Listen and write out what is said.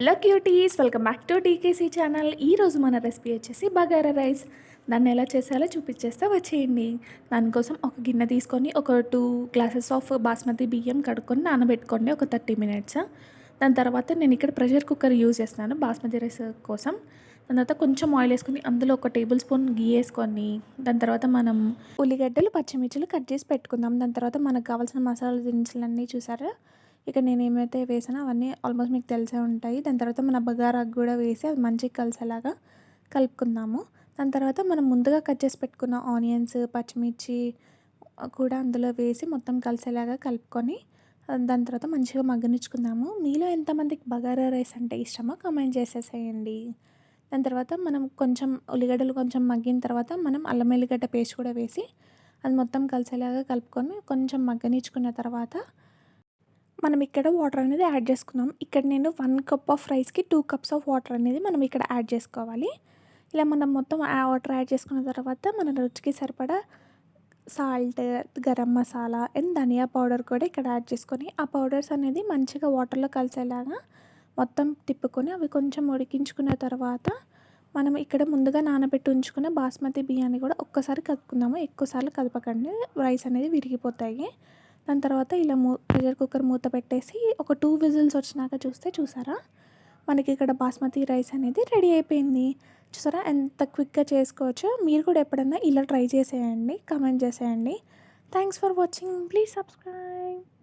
Hello cuties welcome back to TKC channel ఈరోజు మన recipe వచ్చేసి బగారా రైస్. దాన్ని ఎలా చేసాలో చూపించేస్తే. వచ్చేయండి. దానికోసం ఒక గిన్నె తీసుకొని ఒక టూ గ్లాసెస్ ఆఫ్ బాస్మతి బియ్యం కడుక్కొని నానబెట్టుకోండి. ఒక థర్టీ మినిట్స్ దాని తర్వాత నేను ఇక్కడ ప్రెషర్ కుక్కర్ యూజ్ చేస్తున్నాను బాస్మతి రైస్ కోసం. దాని తర్వాత కొంచెం ఆయిల్ వేసుకొని అందులో ఒక టేబుల్ స్పూన్ గీ వేసుకొని దాని తర్వాత మనం ఉల్లిగడ్డలు పచ్చిమిర్చిలు కట్ చేసి పెట్టుకుందాం. దాని తర్వాత మనకు కావాల్సిన మసాలా దినుసులన్నీ చూసారా? ఇక నేను ఏమైతే వేసానో అవన్నీ ఆల్మోస్ట్ మీకు తెలిసే ఉంటాయి. దాని తర్వాత మన బగారాకు కూడా వేసి అది మంచిగా కలిసేలాగా కలుపుకుందాము. దాని తర్వాత మనం ముందుగా కట్ చేసి పెట్టుకున్న ఆనియన్స్ పచ్చిమిర్చి కూడా అందులో వేసి మొత్తం కలిసేలాగా కలుపుకొని దాని తర్వాత మంచిగా మగ్గనిచ్చుకుందాము. మీలో ఎంతమందికి బగారా రైస్ అంటే ఇష్టమో కమెంట్ చేసేసేయండి. దాని తర్వాత మనం కొంచెం ఉల్లిగడ్డలు కొంచెం మగ్గిన తర్వాత మనం అల్లం ఎల్లిగడ్డ పేస్ట్ కూడా వేసి అది మొత్తం కలిసేలాగా కలుపుకొని కొంచెం మగ్గనిచ్చుకున్న తర్వాత మనం ఇక్కడ వాటర్ అనేది యాడ్ చేసుకుందాం ఇక్కడ నేను వన్ కప్ ఆఫ్ రైస్కి టూ కప్స్ ఆఫ్ వాటర్ అనేది మనం ఇక్కడ యాడ్ చేసుకోవాలి. ఇలా మనం మొత్తం ఆ వాటర్ యాడ్ చేసుకున్న తర్వాత మన రుచికి సరిపడా salt garam masala and dhaniya powder కూడా ఇక్కడ యాడ్ చేసుకొని ఆ పౌడర్స్ అనేది మంచిగా వాటర్లో కలిసేలాగా మొత్తం తిప్పుకొని అవి కొంచెం ఉడికించుకున్న తర్వాత మనం ఇక్కడ ముందుగా నానబెట్టి ఉంచుకున్న బాస్మతి బియ్యాన్ని కూడా ఒక్కసారి కలుపుకుందాము ఎక్కువసార్లు కలపకండి రైస్ అనేది విరిగిపోతాయి. దాని తర్వాత ఇలా మూ ప్రెషర్ కుక్కర్ మూత పెట్టేసి ఒక టూ విజిల్స్ వచ్చినాక చూస్తే చూసారా? మనకి ఇక్కడ బాస్మతి రైస్ అనేది రెడీ అయిపోయింది. చూసారా? ఎంత క్విక్గా చేసుకోవచ్చో మీరు కూడా ఎప్పుడన్నా ఇలా ట్రై చేసేయండి. కమెంట్ చేసేయండి. Thanks for watching. Please subscribe.